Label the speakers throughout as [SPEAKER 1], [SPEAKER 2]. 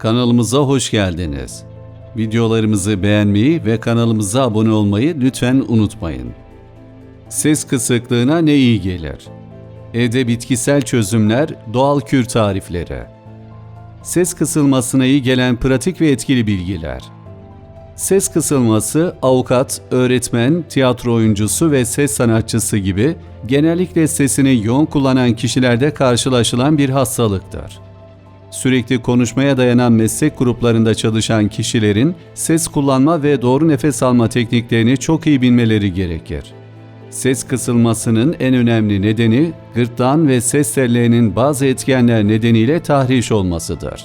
[SPEAKER 1] Kanalımıza hoş geldiniz. Videolarımızı beğenmeyi ve kanalımıza abone olmayı lütfen unutmayın. Ses kısıklığına ne iyi gelir? Evde bitkisel çözümler, doğal kür tarifleri. Ses kısılmasına iyi gelen pratik ve etkili bilgiler. Ses kısılması avukat, öğretmen, tiyatro oyuncusu ve ses sanatçısı gibi genellikle sesini yoğun kullanan kişilerde karşılaşılan bir hastalıktır. Sürekli konuşmaya dayanan meslek gruplarında çalışan kişilerin ses kullanma ve doğru nefes alma tekniklerini çok iyi bilmeleri gerekir. Ses kısılmasının en önemli nedeni gırtlağın ve ses tellerinin bazı etkenler nedeniyle tahriş olmasıdır.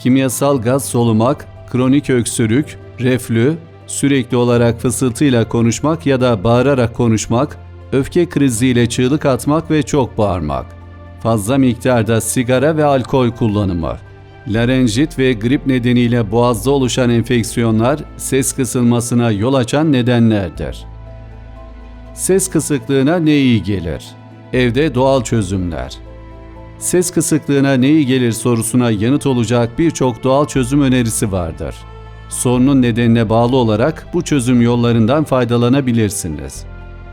[SPEAKER 1] Kimyasal gaz solumak, kronik öksürük, reflü, sürekli olarak fısıltıyla konuşmak ya da bağırarak konuşmak, öfke kriziyle çığlık atmak ve çok bağırmak, fazla miktarda sigara ve alkol kullanımı, larenjit ve grip nedeniyle boğazda oluşan enfeksiyonlar ses kısılmasına yol açan nedenlerdir. Ses kısıklığına ne iyi gelir? Evde doğal çözümler. Ses kısıklığına ne iyi gelir sorusuna yanıt olacak birçok doğal çözüm önerisi vardır. Sorunun nedenine bağlı olarak bu çözüm yollarından faydalanabilirsiniz.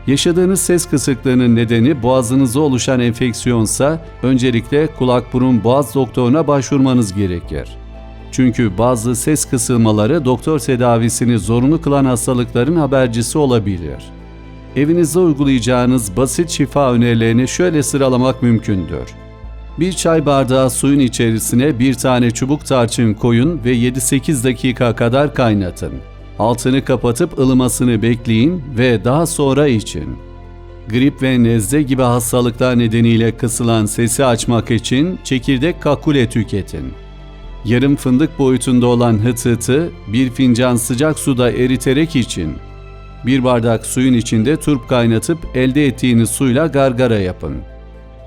[SPEAKER 1] Yaşadığınız ses kısıklığının nedeni boğazınızda oluşan enfeksiyonsa öncelikle kulak burun boğaz doktoruna başvurmanız gerekir. Çünkü bazı ses kısılmaları doktor tedavisini zorunlu kılan hastalıkların habercisi olabilir. Evinizde uygulayacağınız basit şifa önerilerini şöyle sıralamak mümkündür. Bir çay bardağı suyun içerisine bir tane çubuk tarçın koyun ve 7-8 dakika kadar kaynatın. Altını kapatıp ılımasını bekleyin ve daha sonra için. Grip ve nezle gibi hastalıklar nedeniyle kısılan sesi açmak için çekirdek kakule tüketin. Yarım fındık boyutunda olan hıt hıtı bir fincan sıcak suda eriterek için. Bir bardak suyun içinde turp kaynatıp elde ettiğiniz suyla gargara yapın.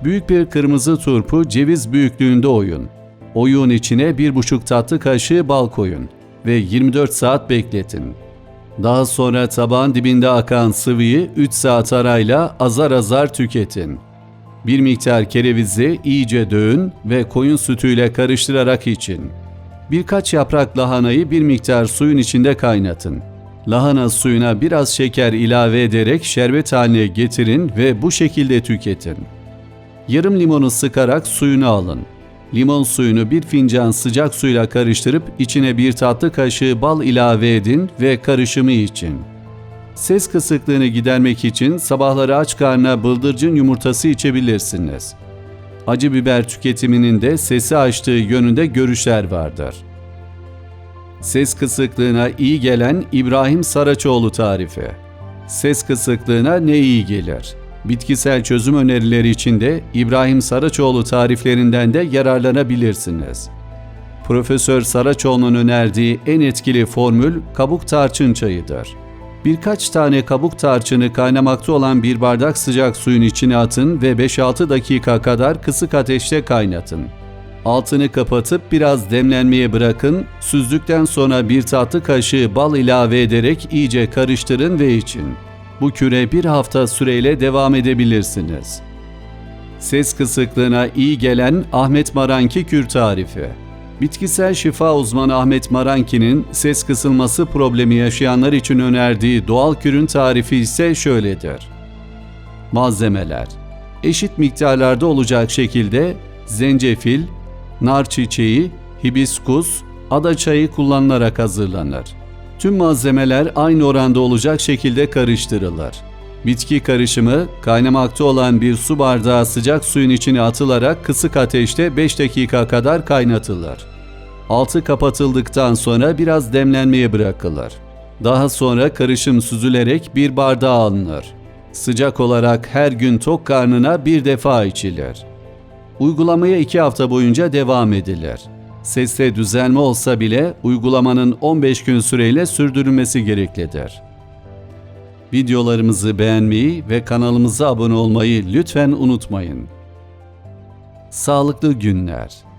[SPEAKER 1] Büyük bir kırmızı turpu ceviz büyüklüğünde oyun. Oyun içine 1,5 tatlı kaşığı bal koyun ve 24 saat bekletin. Daha sonra tabağın dibinde akan sıvıyı 3 saat arayla azar azar tüketin. Bir miktar kerevizi iyice dövün ve koyun sütüyle karıştırarak için. Birkaç yaprak lahanayı bir miktar suyun içinde kaynatın. Lahana suyuna biraz şeker ilave ederek şerbet haline getirin ve bu şekilde tüketin. Yarım limonu sıkarak suyunu alın. Limon suyunu bir fincan sıcak suyla karıştırıp içine bir tatlı kaşığı bal ilave edin ve karışımı için. Ses kısıklığını gidermek için sabahları aç karnına bıldırcın yumurtası içebilirsiniz. Acı biber tüketiminin de sesi açtığı yönünde görüşler vardır. Ses kısıklığına iyi gelen İbrahim Saraçoğlu tarifi. Ses kısıklığına ne iyi gelir? Bitkisel çözüm önerileri için de İbrahim Saraçoğlu tariflerinden de yararlanabilirsiniz. Profesör Saraçoğlu'nun önerdiği en etkili formül kabuk tarçın çayıdır. Birkaç tane kabuk tarçını kaynamakta olan bir bardak sıcak suyun içine atın ve 5-6 dakika kadar kısık ateşte kaynatın. Altını kapatıp biraz demlenmeye bırakın, süzdükten sonra bir tatlı kaşığı bal ilave ederek iyice karıştırın ve için. Bu küre bir hafta süreyle devam edebilirsiniz. Ses kısıklığına iyi gelen Ahmet Maranki kür tarifi. Bitkisel şifa uzmanı Ahmet Maranki'nin ses kısılması problemi yaşayanlar için önerdiği doğal kürün tarifi ise şöyledir. Malzemeler Eşit miktarlarda olacak şekilde zencefil, nar çiçeği, hibiskus, ada çayı kullanılarak hazırlanır. Tüm malzemeler aynı oranda olacak şekilde karıştırılır. Bitki karışımı kaynamakta olan bir su bardağı sıcak suyun içine atılarak kısık ateşte 5 dakika kadar kaynatılır. Altı kapatıldıktan sonra biraz demlenmeye bırakılır. Daha sonra karışım süzülerek bir bardağa alınır. Sıcak olarak her gün tok karnına bir defa içilir. Uygulamaya 2 hafta boyunca devam edilir. Seste düzelme olsa bile uygulamanın 15 gün süreyle sürdürülmesi gereklidir. Videolarımızı beğenmeyi ve kanalımıza abone olmayı lütfen unutmayın. Sağlıklı günler.